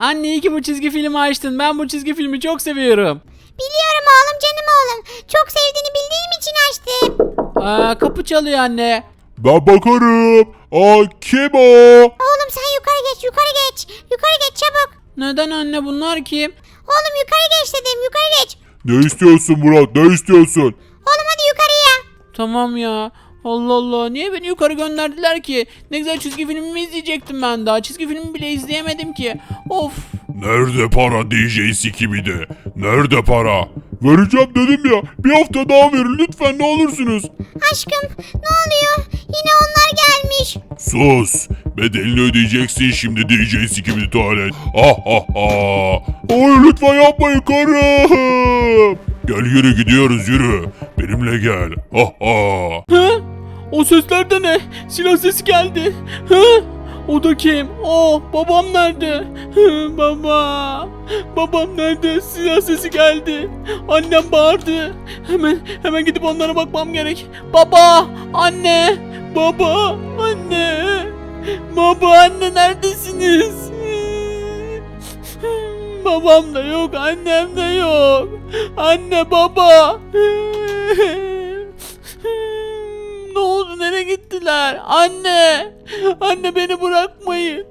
Anne iyi ki bu çizgi filmi açtın. Ben bu çizgi filmi çok seviyorum. Biliyorum oğlum canım oğlum. Çok sevdiğini bildiğim için açtım. Aa, kapı çalıyor anne. Ben bakarım. Aa kim o? Oğlum sen yukarı geç yukarı geç. Yukarı geç çabuk. Neden anne bunlar kim? Oğlum yukarı geç dedim yukarı geç. Ne istiyorsun Murat? Ne istiyorsun? Oğlum hadi yukarıya. Tamam ya. Allah Allah. Niye beni yukarı gönderdiler ki? Ne güzel çizgi filmimi izleyecektim ben daha. Çizgi filmi bile izleyemedim ki. Of. Nerede para DJ Skibidi? Nerede para? Vereceğim dedim ya. Bir hafta daha verin lütfen ne olursunuz. Aşkım ne oluyor? Yine onlar gelmiş. Sus. Bedelini ödeyeceksin şimdi DJ Skibidi tuvalet. Ah ah ah. Hayır lütfen yapmayın karım. Gel yürü gidiyoruz yürü. Benimle gel. Ah ah. Hı? O sesler de ne? Silah sesi geldi. Hı? O da kim? O babam nerede? Hı, baba. Babam nerede? Silah sesi geldi. Annem bağırdı. Hemen hemen gidip onlara bakmam gerek. Baba, anne, baba, anne. Baba, anne neredesiniz? Babam da yok, annem de yok. Anne, baba. Ne oldu? Nereye gittiler? Anne! Anne beni bırakmayın.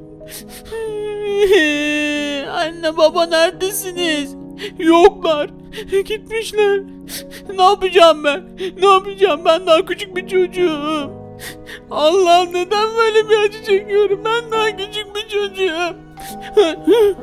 Anne baba neredesiniz? Yoklar. Gitmişler. Ne yapacağım ben? Ne yapacağım? Ben daha küçük bir çocuğum. Allah'ım neden böyle bir acı çekiyorum? Ben daha küçük bir çocuğum.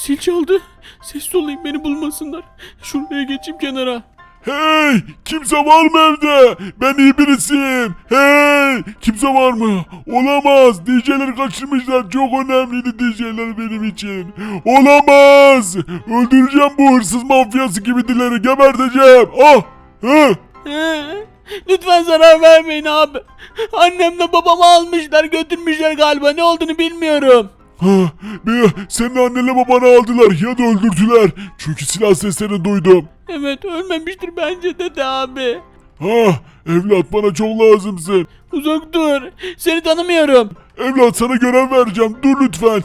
Sil çaldı. Sessiz olayım beni bulmasınlar. Şuraya geçeyim kenara. Hey! Kimse var mı evde? Ben iyi birisiyim. Hey! Kimse var mı? Olamaz. DJ'leri kaçırmışlar. Çok önemliydi DJ'ler benim için. Olamaz. Öldüreceğim bu hırsız mafyası gibi dileri. Geberteceğim. Ah! Hı! Ee, Lütfen zarar vermeyin abi. Annemle babamı almışlar götürmüşler galiba ne olduğunu bilmiyorum. Ha, bir, senin annenle babanı aldılar ya da öldürdüler. Çünkü silah seslerini duydum. Evet ölmemiştir bence dede abi. Ha, evlat bana çok lazımsın. Uzak dur. Seni tanımıyorum. Evlat sana görev vereceğim. Dur lütfen.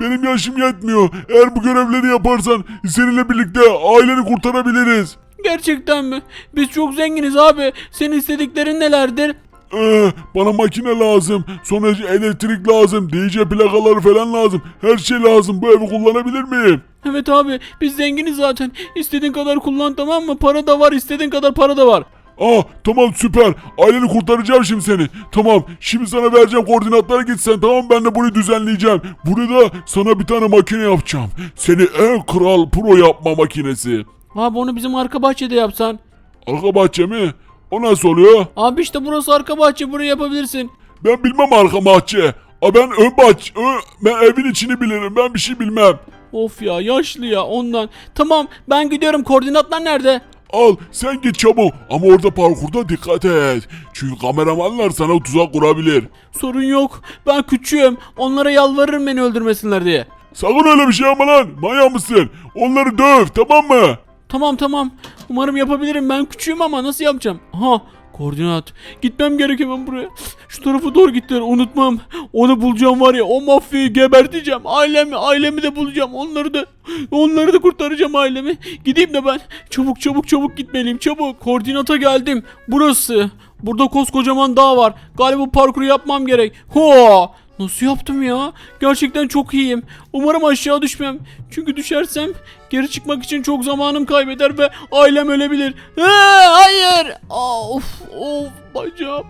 Benim yaşım yetmiyor. Eğer bu görevleri yaparsan seninle birlikte aileni kurtarabiliriz. Gerçekten mi? Biz çok zenginiz abi. Senin istediklerin nelerdir? Ee, bana makine lazım. Sonra elektrik lazım. DJ plakaları falan lazım. Her şey lazım. Bu evi kullanabilir miyim? Evet abi biz zenginiz zaten. İstediğin kadar kullan tamam mı? Para da var istediğin kadar para da var. Aa tamam süper. Aileni kurtaracağım şimdi seni. Tamam şimdi sana vereceğim koordinatlara git sen tamam ben de burayı düzenleyeceğim. Burada sana bir tane makine yapacağım. Seni en kral pro yapma makinesi. Abi onu bizim arka bahçede yapsan. Arka bahçe mi? O nasıl oluyor? Abi işte burası arka bahçe burayı yapabilirsin. Ben bilmem arka bahçe. Aa, ben ön bahçe. ön- ben evin içini bilirim. Ben bir şey bilmem. Of ya yaşlı ya ondan. Tamam ben gidiyorum koordinatlar nerede? Al sen git çabuk ama orada parkurda dikkat et. Çünkü kameramanlar sana tuzak kurabilir. Sorun yok. Ben küçüğüm. Onlara yalvarırım beni öldürmesinler diye. Sakın öyle bir şey yapma lan. Manyak mısın? Onları döv tamam mı? Tamam tamam. Umarım yapabilirim. Ben küçüğüm ama nasıl yapacağım? Aha koordinat. Gitmem gerek hemen buraya. Şu tarafa doğru gittiler. Unutmam. Onu bulacağım var ya. O mafyayı geberteceğim. Ailemi, ailemi de bulacağım. Onları da onları da kurtaracağım ailemi. Gideyim de ben. Çabuk çabuk çabuk gitmeliyim. Çabuk. Koordinata geldim. Burası. Burada koskocaman dağ var. Galiba parkuru yapmam gerek. Ho! Nasıl yaptım ya? Gerçekten çok iyiyim. Umarım aşağı düşmem. Çünkü düşersem geri çıkmak için çok zamanım kaybeder ve ailem ölebilir. Ha, hayır. Of of bacağım.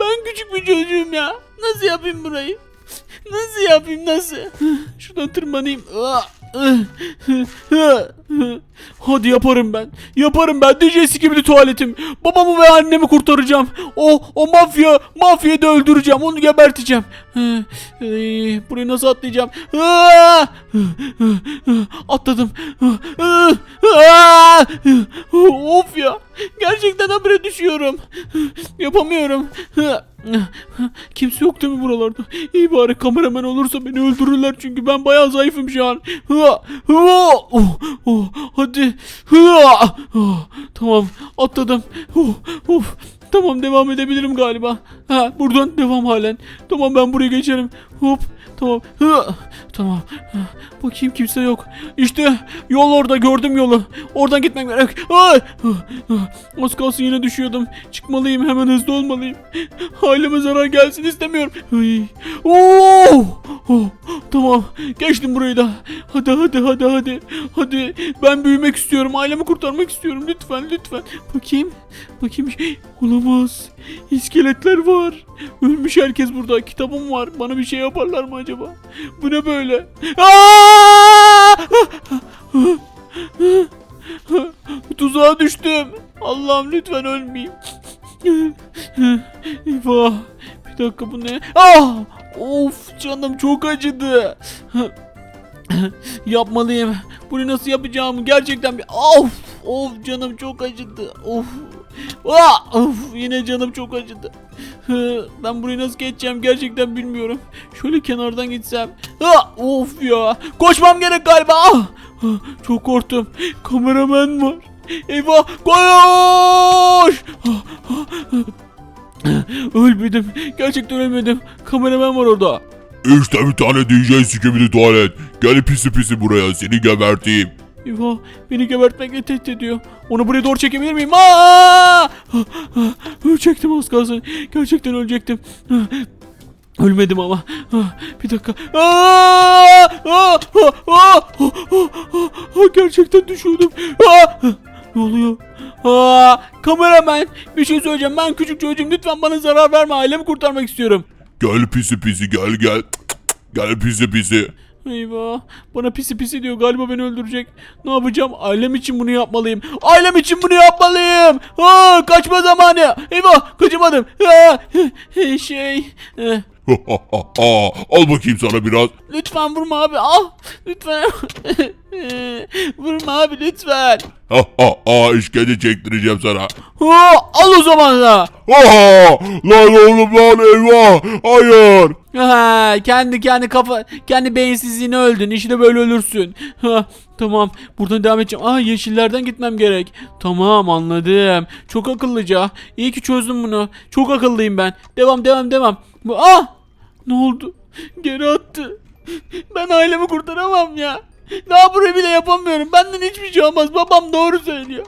Ben küçük bir çocuğum ya. Nasıl yapayım burayı? Nasıl yapayım nasıl? Şuradan tırmanayım. Hadi yaparım ben. Yaparım ben. DJ'si gibi de tuvaletim. Babamı ve annemi kurtaracağım. O o mafya mafyayı da öldüreceğim. Onu geberteceğim. Ee, Burayı nasıl atlayacağım? Atladım. Of ya. Gerçekten habire düşüyorum. Yapamıyorum. Kimse yok değil mi buralarda? İyi bari kameraman olursa beni öldürürler çünkü ben bayağı zayıfım şu an. Oh, oh, hadi. Oh, Tamam atladım. Oh, of. Tamam devam edebilirim galiba. Ha buradan devam halen. Tamam ben buraya geçerim. Hop. Tamam. Hı. Tamam. Hı. Bakayım kimse yok. İşte yol orada gördüm yolu. Oradan gitmem gerek. Ay! Hı, hı. Az kalsın yine düşüyordum. Çıkmalıyım hemen hızlı olmalıyım. Aileme zarar gelsin istemiyorum. Ay. Oo! Tamam. Geçtim burayı da. Hadi hadi hadi hadi. Hadi. Ben büyümek istiyorum. Ailemi kurtarmak istiyorum. Lütfen lütfen. Bakayım. Bakayım. Olamaz. İskeletler var. Ölmüş herkes burada. Kitabım var. Bana bir şey yaparlar mı acaba? Bu ne böyle? Tuzağa düştüm. Allah'ım lütfen ölmeyeyim. Eyvah. Bir dakika bu ne? Ah! Of canım çok acıdı. Yapmalıyım. Bunu nasıl yapacağımı gerçekten bir... Of! Of canım çok acıdı. Of! Ah! Of! Yine canım çok acıdı. Ben burayı nasıl geçeceğim gerçekten bilmiyorum. Şöyle kenardan gitsem. Ah! Of ya! Koşmam gerek galiba. Ah! Çok korktum. Kameraman var. Eyvah! Koş! Ölmedim. Gerçekten ölmedim. Kameraman var orada. İşte bir tane DJ sikimli tuvalet. Gel pisi pisi buraya seni geberteyim. Eyvah beni gebertmekle tehdit ediyor. Onu buraya doğru çekebilir miyim? Aa! Ölecektim az kalsın. Gerçekten ölecektim. Ölmedim ama. Bir dakika. Gerçekten düşüyordum. Ne oluyor? Aa, kameraman bir şey söyleyeceğim. Ben küçük çocuğum. Lütfen bana zarar verme. Ailemi kurtarmak istiyorum. Gel pisi pisi gel gel. Gel pisi pisi. Eyvah. Bana pisi pisi diyor. Galiba beni öldürecek. Ne yapacağım? Ailem için bunu yapmalıyım. Ailem için bunu yapmalıyım. Ha, kaçma zamanı. Eyvah. Kaçamadım. Ha, şey. eh, Al bakayım sana biraz. Lütfen vurma abi. Al. Lütfen. vurma abi lütfen. işkence çektireceğim sana. Ha, al o zaman da. Aha! Lan oğlum lan eyvah! Hayır! Ha, kendi kendi kafa kendi beyinsizliğine öldün. İşte böyle ölürsün. Ha, tamam. Buradan devam edeceğim. Ah yeşillerden gitmem gerek. Tamam anladım. Çok akıllıca. İyi ki çözdüm bunu. Çok akıllıyım ben. Devam devam devam. Bu ah! Ne oldu? Geri attı. Ben ailemi kurtaramam ya. Daha burayı bile yapamıyorum. Benden hiçbir şey olmaz. Babam doğru söylüyor.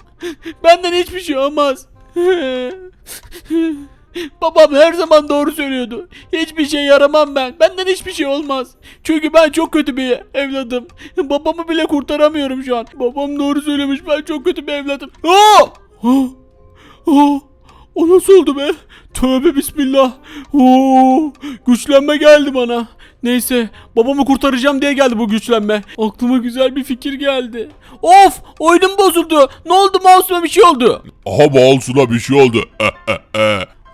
Benden hiçbir şey olmaz. Babam her zaman doğru söylüyordu. Hiçbir şey yaramam ben. Benden hiçbir şey olmaz. Çünkü ben çok kötü bir evladım. Babamı bile kurtaramıyorum şu an. Babam doğru söylemiş. Ben çok kötü bir evladım. Aa! Aa! Aa! O nasıl oldu be? Tövbe bismillah. Oo! Güçlenme geldi bana. Neyse babamı kurtaracağım diye geldi bu güçlenme. Aklıma güzel bir fikir geldi. Of oyunum bozuldu. Ne oldu mouse'uma bir şey oldu. Aha mouse'una bir şey oldu.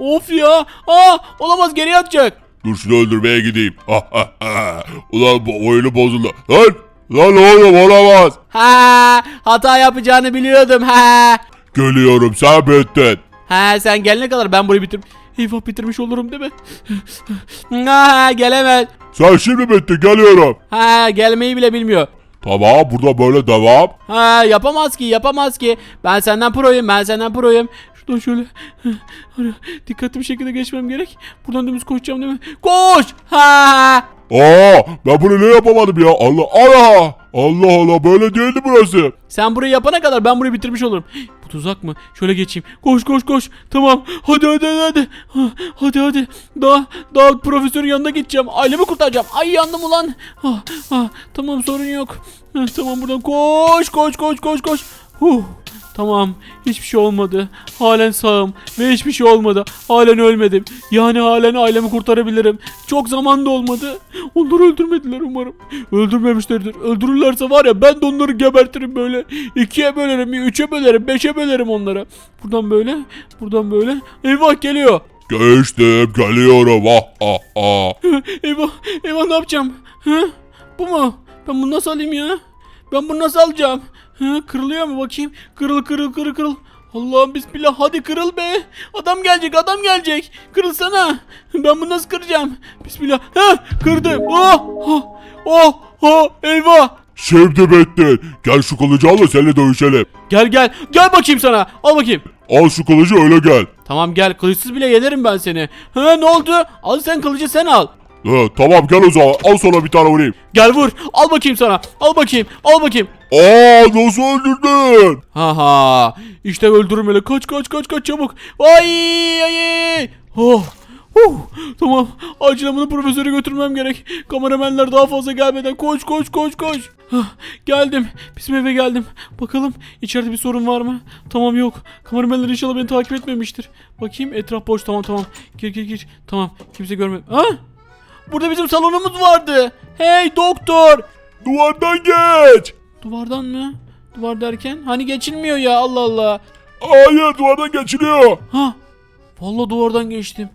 Of ya. Aa olamaz geriye atacak. Dur şunu öldürmeye gideyim. Ulan bu oyunu bozuldu. Lan! Lan oğlum olamaz. Ha hata yapacağını biliyordum ha. Geliyorum sen bittin. Ha sen gelene kadar ben burayı bitir. Eyvah bitirmiş olurum değil mi? ha gelemez. Sen şimdi bittin geliyorum. Ha gelmeyi bile bilmiyor. Tamam burada böyle devam. Ha yapamaz ki yapamaz ki. Ben senden proyum ben senden proyum. Şuradan şöyle Hani dikkatli bir şekilde geçmem gerek. Buradan dümdüz koşacağım değil mi? Koş! Ha! Aa ben bunu ne yapamadım ya Allah Allah Allah Allah böyle değildi burası. Sen burayı yapana kadar ben burayı bitirmiş olurum. Bu tuzak mı? Şöyle geçeyim. Koş koş koş. Tamam. Hadi hadi hadi hadi. Ha, Hadi hadi. Daha daha profesörün yanına gideceğim. Ailemi kurtaracağım. Ay yandım ulan. Ha, ha, tamam sorun yok. Tamam buradan koş koş koş koş koş. Huh. Tamam. Hiçbir şey olmadı. Halen sağım ve hiçbir şey olmadı. Halen ölmedim. Yani halen ailemi kurtarabilirim. Çok zaman da olmadı. Onları öldürmediler umarım. Öldürmemişlerdir. Öldürürlerse var ya ben de onları gebertirim böyle. İkiye bölerim, üçe bölerim, beşe bölerim onlara. Buradan böyle, buradan böyle. Eyvah geliyor. Geçtim geliyorum ah ah ah. eyvah, eyvah ne yapacağım? Hı? Bu mu? Ben bunu nasıl alayım ya? Ben bunu nasıl alacağım? Hı? Kırılıyor mu bakayım? Kırıl kırıl kırıl kırıl. Allah'ım bismillah hadi kırıl be. Adam gelecek adam gelecek. Kırılsana. Ben bunu nasıl kıracağım? Bismillah. Ha kırdım. Oh oh oh oh eyvah. Şimdi bittin. Gel şu kılıcı al da seninle dövüşelim. Gel gel gel bakayım sana. Al bakayım. Al şu kılıcı öyle gel. Tamam gel kılıçsız bile yenerim ben seni. Ha ne oldu? Al sen kılıcı sen al. He, tamam gel o zaman al sana bir tane vurayım. Gel vur. Al bakayım sana. Al bakayım. Al bakayım. Aa nasıl öldürdün? Haha. İşte öldürmeli. Kaç kaç kaç kaç çabuk. Ay ay ay. Oh. Huh. Tamam. Acilen bunu profesöre götürmem gerek. Kameramenler daha fazla gelmeden koş koş koş koş. Hah, geldim. Bizim eve geldim. Bakalım içeride bir sorun var mı? Tamam yok. Kameramenler inşallah beni takip etmemiştir. Bakayım etraf boş. Tamam tamam. Gir gir gir. Tamam. Kimse görmedi. Ha? Burada bizim salonumuz vardı. Hey doktor. Duvardan geç. Duvardan mı? Duvar derken? Hani geçilmiyor ya Allah Allah. Hayır duvardan geçiliyor. Ha. Vallahi duvardan geçtim.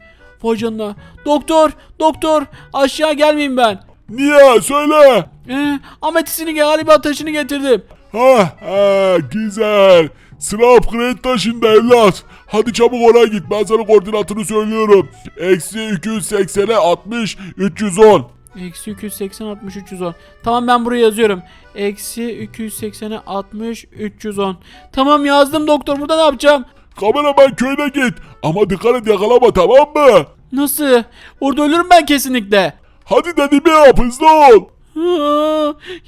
Vay canına. Doktor, doktor. Aşağı gelmeyeyim ben. Niye söyle. Ee, ametisini galiba taşını getirdim. Ha ha güzel. Sıra upgrade taşında evlat. Hadi çabuk oraya git ben sana koordinatını söylüyorum. Eksi 280'e 60 310. Eksi 280 60 310. Tamam ben buraya yazıyorum. Eksi 280'e 60 310. Tamam yazdım doktor. Burada ne yapacağım? Kameraman köyüne git. Ama dikkat et yakalama tamam mı? Nasıl? Orada ölürüm ben kesinlikle. Hadi dediğimi yap hızlı ol.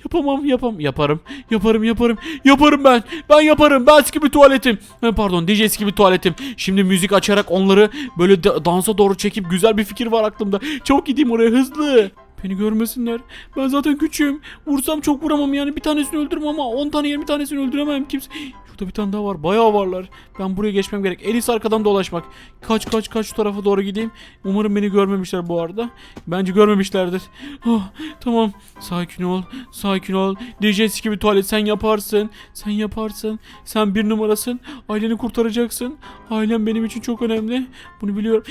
Yapamam yapam yaparım yaparım yaparım yaparım ben ben yaparım ben bir tuvaletim. Ha, pardon DJ eski bir tuvaletim. Şimdi müzik açarak onları böyle da- dansa doğru çekip güzel bir fikir var aklımda. Çabuk gideyim oraya hızlı Beni görmesinler. Ben zaten küçüğüm. Vursam çok vuramam yani. Bir tanesini öldürürüm ama 10 tane yerin bir tanesini öldüremem. Kimse... Şurada bir tane daha var. Bayağı varlar. Ben buraya geçmem gerek. İyisi arkadan dolaşmak. Kaç kaç kaç şu tarafa doğru gideyim. Umarım beni görmemişler bu arada. Bence görmemişlerdir. Ah, tamam. Sakin ol. Sakin ol. DJ gibi tuvalet sen yaparsın. Sen yaparsın. Sen bir numarasın. Aileni kurtaracaksın. Ailem benim için çok önemli. Bunu biliyorum.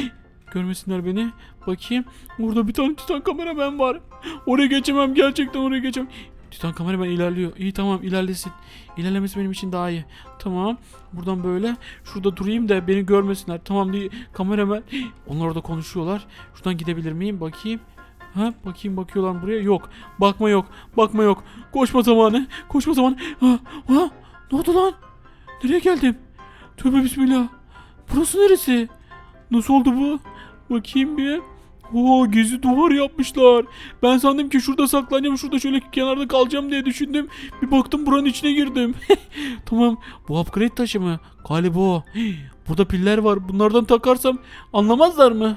Görmesinler beni. Bakayım. Burada bir tane titan kameraman var. Oraya geçemem. Gerçekten oraya geçemem. Titan kameraman ilerliyor. İyi tamam ilerlesin. İlerlemesi benim için daha iyi. Tamam. Buradan böyle. Şurada durayım da beni görmesinler. Tamam değil. Kameraman. Onlar orada konuşuyorlar. Şuradan gidebilir miyim? Bakayım. Ha bakayım bakıyorlar buraya. Yok. Bakma yok. Bakma yok. Koşma zamanı. Koşma zamanı. Ha, ha. Ne oldu lan? Nereye geldim? Tövbe bismillah. Burası neresi? Nasıl oldu bu? Bakayım bir. Oo gezi duvar yapmışlar. Ben sandım ki şurada saklanacağım, şurada şöyle kenarda kalacağım diye düşündüm. Bir baktım buranın içine girdim. tamam. Bu upgrade taşı mı? Galiba o. Burada piller var. Bunlardan takarsam anlamazlar mı?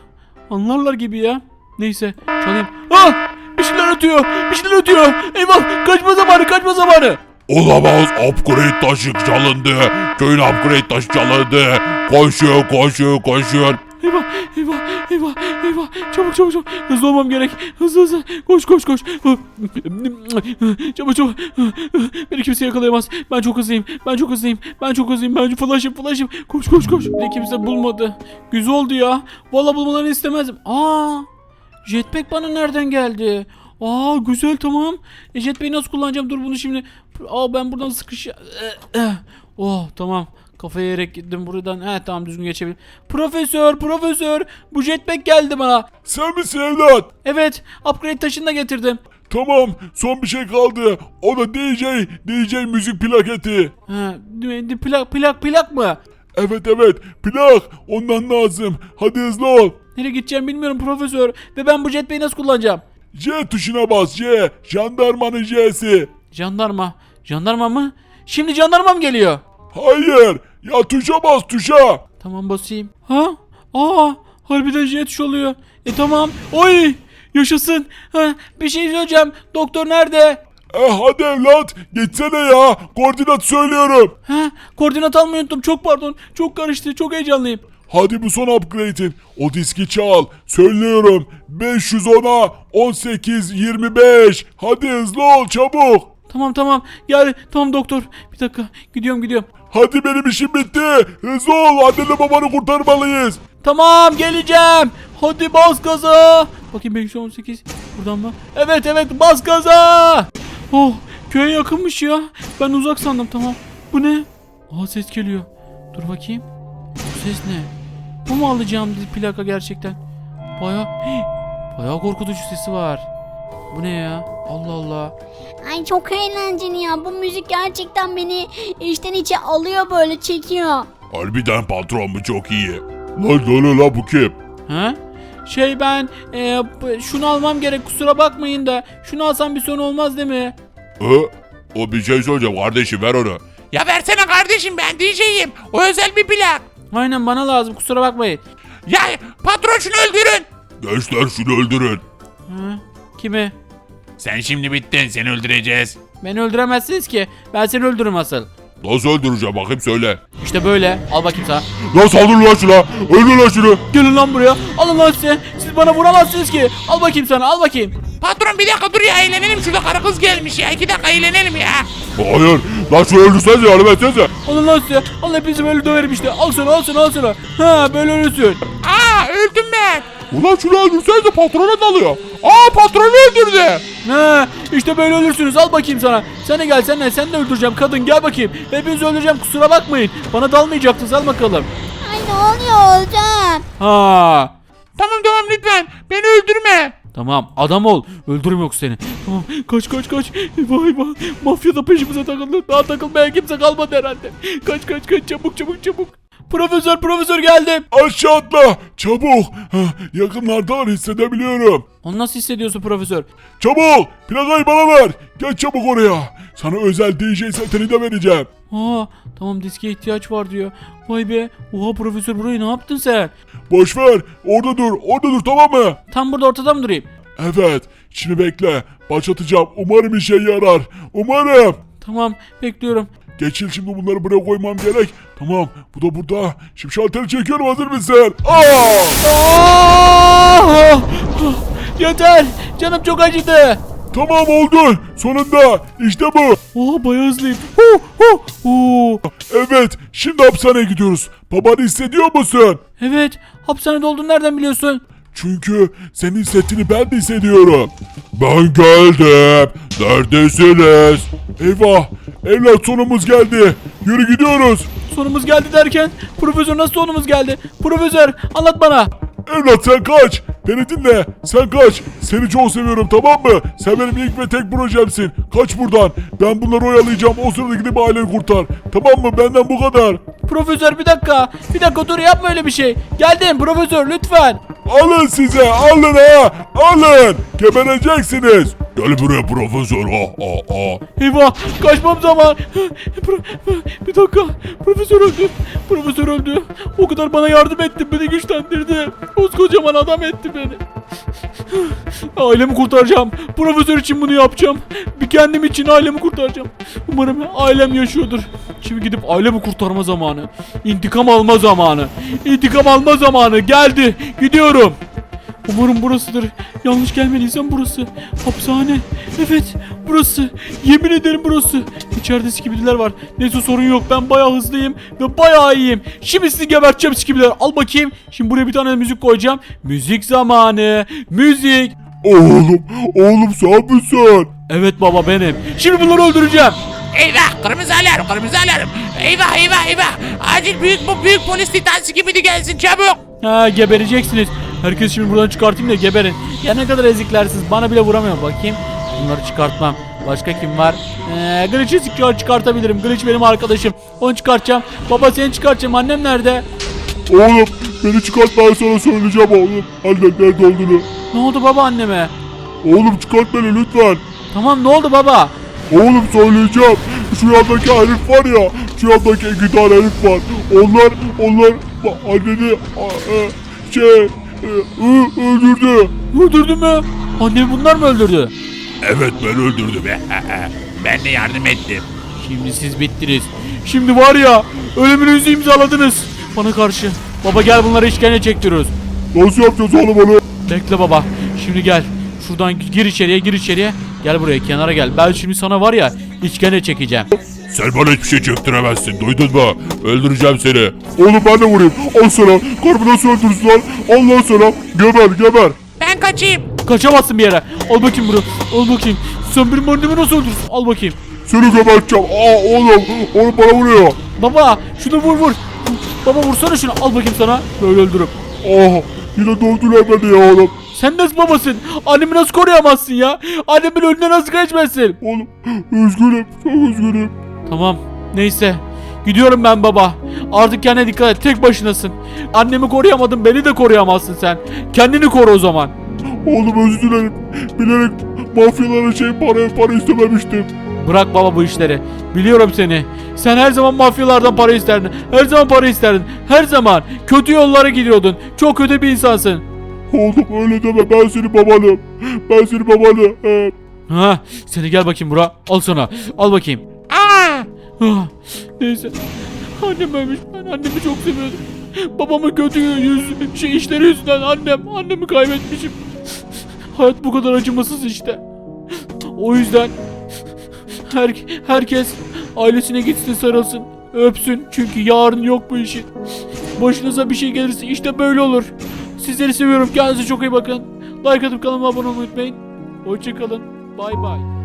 Anlarlar gibi ya. Neyse çalayım. Ah! Bir şeyler ötüyor. Bir şeyler ötüyor. Eyvah! Kaçma zamanı, kaçma zamanı. Olamaz upgrade taşı çalındı. Köyün upgrade taşı çalındı. Koşun koşun koşun. Eyvah, eyvah, eyvah, eyvah. Çabuk, çabuk, çabuk. Hızlı olmam gerek. Hızlı, hızlı. Koş, koş, koş. Çabuk, çabuk. Beni kimse yakalayamaz. Ben çok hızlıyım. Ben çok hızlıyım. Ben çok hızlıyım. Ben flash'ım, flash'ım. Koş, koş, koş. Beni kimse bulmadı. Güzel oldu ya. Vallahi bulmalarını istemezdim. Aa! Jetpack bana nereden geldi? Aa güzel tamam. E, jetpack'i nasıl kullanacağım? Dur bunu şimdi. Aa ben buradan sıkış... Oh tamam. Kafaya yerek gittim buradan. He tamam düzgün geçebilirim. Profesör, profesör. Bu jetpack geldi bana. Sen misin evlat? Evet, upgrade taşını da getirdim. Tamam son bir şey kaldı. O da DJ. DJ müzik plaketi. Ha, plak, plak, plak mı? Evet evet plak ondan lazım. Hadi hızlı ol. Nereye gideceğim bilmiyorum profesör. Ve ben bu jetpack'i nasıl kullanacağım? J tuşuna bas J. Jandarmanın J'si. Jandarma. Jandarma mı? Şimdi jandarma mı geliyor? Hayır. Ya tuşa bas tuşa. Tamam basayım. Ha? Aa, harbiden jet tuş oluyor. E tamam. Oy! Yaşasın. Ha, bir şey söyleyeceğim. Doktor nerede? E hadi evlat geçsene ya. Koordinat söylüyorum. Ha, koordinat almayı unuttum. Çok pardon. Çok karıştı. Çok heyecanlıyım. Hadi bu son upgrade'in. O diski çal. Söylüyorum. 510'a 18 25. Hadi hızlı ol çabuk. Tamam tamam. Gel. Tamam doktor. Bir dakika. Gidiyorum gidiyorum. Hadi benim işim bitti. Hızlı ol. Annenle babanı kurtarmalıyız. Tamam geleceğim. Hadi bas gaza. Bakayım 518 buradan mı? Evet evet bas gaza. Oh köye yakınmış ya. Ben uzak sandım tamam. Bu ne? Aa ses geliyor. Dur bakayım. Bu ses ne? Bu mu alacağım plaka gerçekten? Baya baya korkutucu sesi var. Bu ne ya? Allah Allah. Ay çok eğlenceli ya. Bu müzik gerçekten beni içten içe alıyor böyle çekiyor. Harbiden patron bu çok iyi. Lan lan lan bu kim? Ha? Şey ben e, şunu almam gerek kusura bakmayın da şunu alsam bir sorun olmaz değil mi? Hı? O bir şey söyleyeceğim kardeşim ver onu. Ya versene kardeşim ben DJ'yim. O özel bir plak. Aynen bana lazım kusura bakmayın. Ya patron şunu öldürün. Gençler şunu öldürün. Hı? Kimi? Sen şimdi bittin seni öldüreceğiz. Beni öldüremezsiniz ki. Ben seni öldürürüm asıl. Nasıl öldüreceğim bakayım söyle. İşte böyle. Al bakayım sana. Lan saldır lan şuna. Öldür lan şunu. Gelin lan buraya. Alın lan size. Siz bana vuramazsınız ki. Al bakayım sana al bakayım. Patron bir dakika dur ya eğlenelim şurada karı kız gelmiş ya. iki dakika eğlenelim ya. Hayır. Lan şunu öldürsenize yardım etsenize. Alın lan size. Al hepinizi böyle döverim işte. Al sana al sana al sana. Ha böyle ölürsün. Aa öldüm ben. Ulan şunu öldürsenize patrona dalıyor. Aa patronu öldürdü. Ha işte böyle ölürsünüz. Al bakayım sana. Sen de gel sen de. Sen de öldüreceğim kadın. Gel bakayım. Hepinizi öldüreceğim. Kusura bakmayın. Bana dalmayacaktınız. Al bakalım. Ay ne oluyor Olcan? Ha. Tamam tamam lütfen beni öldürme. Tamam adam ol. Öldürüm yok seni. Tamam kaç kaç kaç. Eyvah eyvah. Mafya da peşimize takıldı. Daha takılmaya kimse kalmadı herhalde. Kaç kaç kaç çabuk çabuk çabuk. Profesör profesör geldim. Aşağı atla. Çabuk. Hah, Yakınlardan hissedebiliyorum. Onu nasıl hissediyorsun profesör? Çabuk. Plakayı bana ver. Geç çabuk oraya. Sana özel DJ setini de vereceğim. Aa tamam diske ihtiyaç var diyor. Vay be. Oha profesör burayı ne yaptın sen? Boş ver. Orada dur. Orada dur tamam mı? Tam burada ortada mı durayım? Evet. Şimdi bekle. Başlatacağım. Umarım işe yarar. Umarım. Tamam bekliyorum. Geçil şimdi bunları buraya koymam gerek. Tamam. Bu da burada. Şimdi şalteri çekiyorum. Hazır mısın? Aa! Aa! Yeter. Canım çok acıdı. Tamam oldu. Sonunda. İşte bu. Oha bayağı hızlıyım. Hu, hu, hu. Evet. Şimdi hapishaneye gidiyoruz. Babanı hissediyor musun? Evet. Hapishanede olduğunu nereden biliyorsun? Çünkü senin hissettiğini ben de hissediyorum. Ben geldim. Neredesiniz? Eyvah. Evlat sonumuz geldi. Yürü gidiyoruz. Sonumuz geldi derken profesör nasıl sonumuz geldi? Profesör anlat bana. Evlat sen kaç. Beni dinle. Sen kaç. Seni çok seviyorum tamam mı? Sen benim ilk ve tek projemsin. Kaç buradan. Ben bunları oyalayacağım. O sırada gidip aileni kurtar. Tamam mı? Benden bu kadar. Profesör bir dakika. Bir dakika dur yapma öyle bir şey. Geldim profesör lütfen. Alın size. Alın ha. Alın. Gebereceksiniz. Gel buraya profesör. Ha, ha, ha. Eyvah kaçmam zaman. Bir dakika. Profesör öldü. Profesör öldü. O kadar bana yardım etti. Beni güçlendirdi. Koskocaman adam etti beni. Ailemi kurtaracağım. Profesör için bunu yapacağım. Bir kendim için ailemi kurtaracağım. Umarım ailem yaşıyordur. Şimdi gidip ailemi kurtarma zamanı. İntikam alma zamanı. İntikam alma zamanı geldi. Gidiyorum. Umarım burasıdır. Yanlış gelmediysem burası. Hapishane. Evet burası. Yemin ederim burası. İçeride skibidiler var. Neyse sorun yok. Ben bayağı hızlıyım ve bayağı iyiyim. Şimdi sizi geberteceğim skibidiler. Al bakayım. Şimdi buraya bir tane müzik koyacağım. Müzik zamanı. Müzik. Oğlum. Oğlum sen misin? Evet baba benim. Şimdi bunları öldüreceğim. Eyvah kırmızı alarm kırmızı alarm. Eyvah eyvah eyvah. Acil büyük bu büyük polis titansı gibi de gelsin çabuk. Ha gebereceksiniz. Herkes şimdi buradan çıkartayım da geberin. Ya ne kadar eziklersiniz. Bana bile vuramıyor. Bakayım. Bunları çıkartmam. Başka kim var? Ee, Glitch'i çıkar- çıkartabilirim. Glitch benim arkadaşım. Onu çıkartacağım. Baba seni çıkartacağım. Annem nerede? Oğlum beni çıkart ben sana söyleyeceğim oğlum. Annen nerede olduğunu. Ne oldu baba anneme? Oğlum çıkart beni lütfen. Tamam ne oldu baba? Oğlum söyleyeceğim. Şu yandaki herif var ya. Şu yandaki iki tane herif var. Onlar, onlar anneni a- e, şey öldürdü. Öldürdü mü? Annemi bunlar mı öldürdü? Evet ben öldürdüm. ben de yardım ettim. Şimdi siz bittiniz. Şimdi var ya ölümünüzü imzaladınız. Bana karşı. Baba gel bunları işkence çektiriyoruz. Nasıl yapacağız oğlum onu? Bekle baba. Şimdi gel. Şuradan gir içeriye gir içeriye. Gel buraya kenara gel. Ben şimdi sana var ya işkence çekeceğim. Sen bana hiçbir şey çektiremezsin. Duydun mu? Öldüreceğim seni. Oğlum ben de vurayım. Al sana. Karımı nasıl lan? Al lan sana. Geber geber. Ben kaçayım. Kaçamazsın bir yere. Al bakayım bunu. Al bakayım. Sen benim annemi nasıl öldürsün? Al bakayım. Seni geberteceğim. Aa oğlum. Oğlum bana vuruyor. Baba şunu vur vur. Baba vursana şunu. Al bakayım sana. Böyle öldürüp. Aa yine dövdüler beni ya oğlum. Sen nasıl babasın? Annemi nasıl koruyamazsın ya? Annemin önüne nasıl geçmezsin? Oğlum üzgünüm. Çok üzgünüm. Tamam. Neyse. Gidiyorum ben baba. Artık kendine dikkat et. Tek başınasın. Annemi koruyamadın. Beni de koruyamazsın sen. Kendini koru o zaman. Oğlum özür dilerim. Bilerek mafyalara şey para para istememiştim. Bırak baba bu işleri. Biliyorum seni. Sen her zaman mafyalardan para isterdin. Her zaman para isterdin. Her zaman. Kötü yollara gidiyordun. Çok kötü bir insansın. Oğlum öyle deme ben senin babanım. Ben senin babanım. He. Ha, seni gel bakayım bura. Al sana. Al bakayım. Ah, Neyse. Annem ölmüş. Ben annemi çok seviyordum. Babamın kötü yüz şey işleri yüzünden annem annemi kaybetmişim. Hayat bu kadar acımasız işte. O yüzden her, herkes ailesine gitsin sarılsın. Öpsün çünkü yarın yok bu işin. Başınıza bir şey gelirse işte böyle olur. Sizleri seviyorum. Kendinize çok iyi bakın. Like atıp kanalıma abone olmayı unutmayın. Hoşçakalın. Bay bay.